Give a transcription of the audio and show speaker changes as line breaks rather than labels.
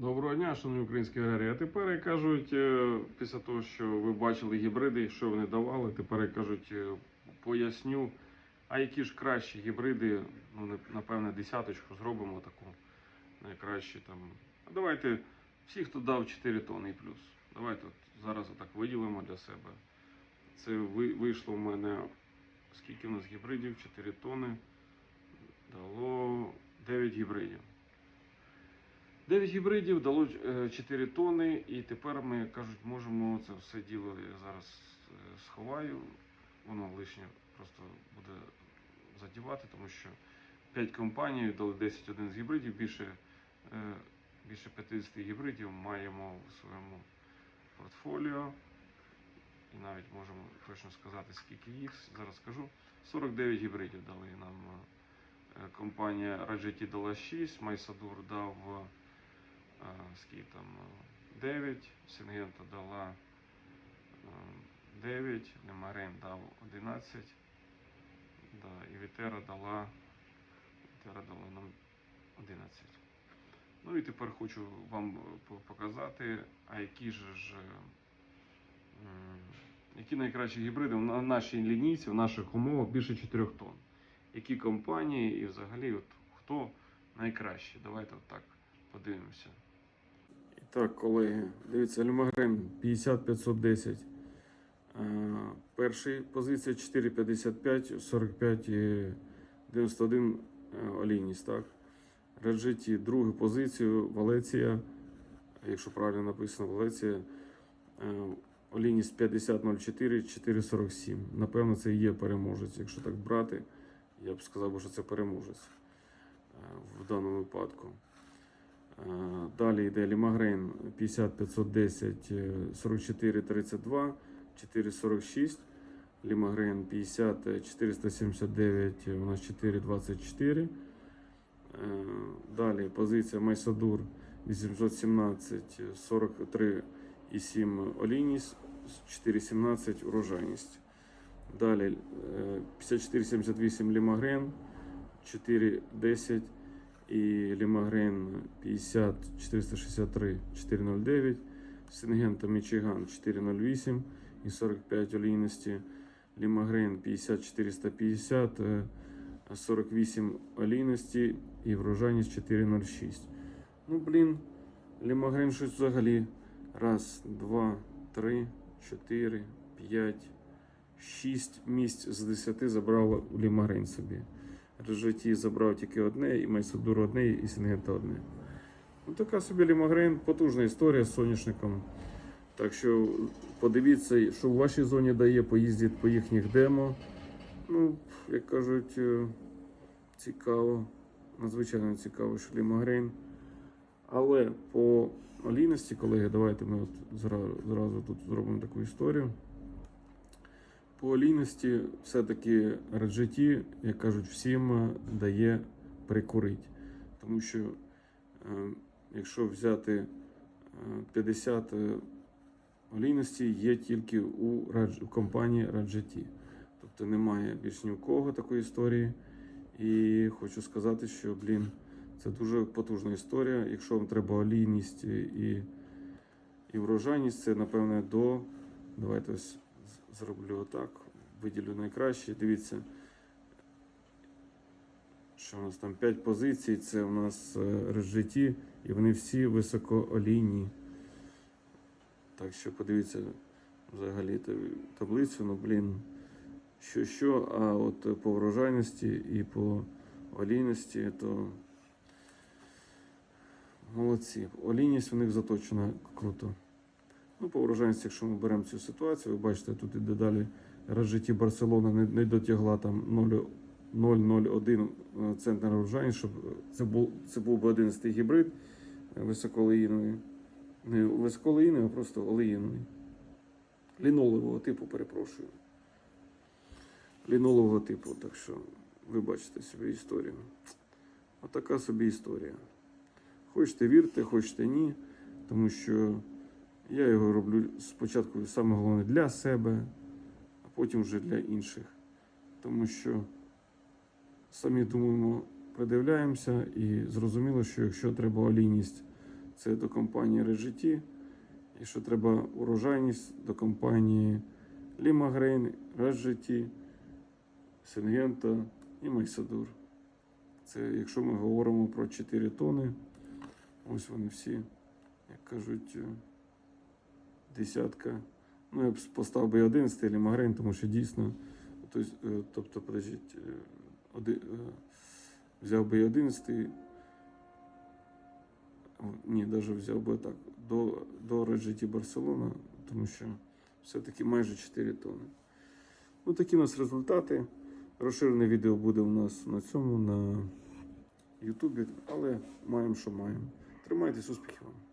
Доброго дня, шановні українські аграрії. А тепер кажуть, е, після того, що ви бачили гібриди, що вони давали, тепер як кажуть, е, поясню, а які ж кращі гібриди, ну напевне, десяточку зробимо таку найкращі там. Давайте всі, хто дав 4 тони і плюс. Давайте от зараз отак виділимо для себе. Це вийшло в мене скільки в нас гібридів? 4 тони. Дало 9 гібридів. 9 гібридів дало 4 тони, і тепер ми кажуть, можемо це все діло я зараз е, сховаю. Воно лишнє просто буде задівати, тому що 5 компаній дали 10 один з гібридів, більше, е, більше 50 гібридів маємо в своєму портфоліо. І навіть можемо точно сказати, скільки їх. Зараз скажу. 49 гібридів дали нам е, компанія Раджеті дала 6, Майсадур дав е, скільки там е, 9, Сінгента дала е, 9, Лемарен дав 11, да, і Вітера дала, Вітера дала нам 11. Ну і тепер хочу вам показати, а які ж е, які найкращі гібриди на- нашій лінійці, в наших умовах більше 4 тонн. Які компанії і взагалі от хто найкращі? Давайте от так подивимося. Так, колеги, дивіться, Люмагрен 50510. Перший позиція 4,55, 45 і 91 е, олійність, так. Раджеті другу позицію Валеція, якщо правильно написано, Валеція. е, Олійність 50,04, 4,47. Напевно, це і є переможець. Якщо так брати, я б сказав, що це переможець е, в даному випадку. Далі йде Лімагрейн 50 510 е, 44 32 446. Лімагрейн 50 е, 479 е, у нас 424. Е, Далі позиція Майсадур 817 е, 43 і 7 олійність, 417 урожайність. Далі е, 5478 Лімагрен, 410 і Лімагрен 50 463 409, Сингента Мічиган 408 і 45 олійності, Лімагрен 50 450, е, 48 олійності і врожайність 406. Ну, блін, Лімагрен щось взагалі. Раз, два, три, чотири, п'ять, шість місць з десяти забрала у Лімагрен собі. Режеті забрав тільки одне, і Майсадур одне, і Сінгента одне. Ну, така собі Лімагрен, потужна історія з соняшником. Так що подивіться, що в вашій зоні дає, поїздіть по їхніх демо. Ну, як кажуть, е, цікаво, надзвичайно цікаво, що Лімагрейн. Але по олійності, колеги, давайте ми от зразу, зразу тут зробимо таку історію. По олійності все-таки RGT, як кажуть, всім е, дає прикурити. Тому що, е, якщо взяти е, 50 е, олійності, є тільки у, компанії RGT. Тобто немає більш ні у кого такої історії. І хочу сказати, що, блін, це дуже потужна історія. Якщо вам треба олійність і, і врожайність, це напевне до. Давайте ось зроблю отак. Виділю найкраще. Дивіться, що у нас там 5 позицій. Це у нас е, RGT, і вони всі високоолійні. Так що подивіться взагалі таблицю, ну блін. Що, що, а от по врожайності і по олійності, то молодці. Олійність у них заточена круто. Ну, по врожайності, якщо ми беремо цю ситуацію, ви бачите, тут іде далі Раджеті Барселона не, не дотягла там 0,01 е, центнер врожайність, щоб це був, це був би 11 гібрид е. Не високоолеїновий, а просто олеїновий. Лінолевого типу, перепрошую лінолового типу. Так що ви бачите собі історію. Отака собі історія. Хочете вірте, хочете ні. Тому що я його роблю спочатку саме головне для себе, а потім вже для інших. Тому що самі думаємо, придивляємося і зрозуміло, що якщо треба олійність це до компанії RGT. І що треба урожайність до компанії Grain, RGT, Сингента і Майсадур. Це якщо ми говоримо про 4 тони, ось вони всі, як кажуть, десятка. Ну, я б поставив би і 11 Lima тому що дійсно, е, тобто подождіть, е, оди, е, взяв би 11. Ні, навіть взяв би так, до, до RGT Барселона, тому що все-таки майже 4 тони. Ну, такі у нас результати. Розширене відео буде у нас на цьому, на Ютубі, але маємо, що маємо. Тримайтесь, успіхів вам!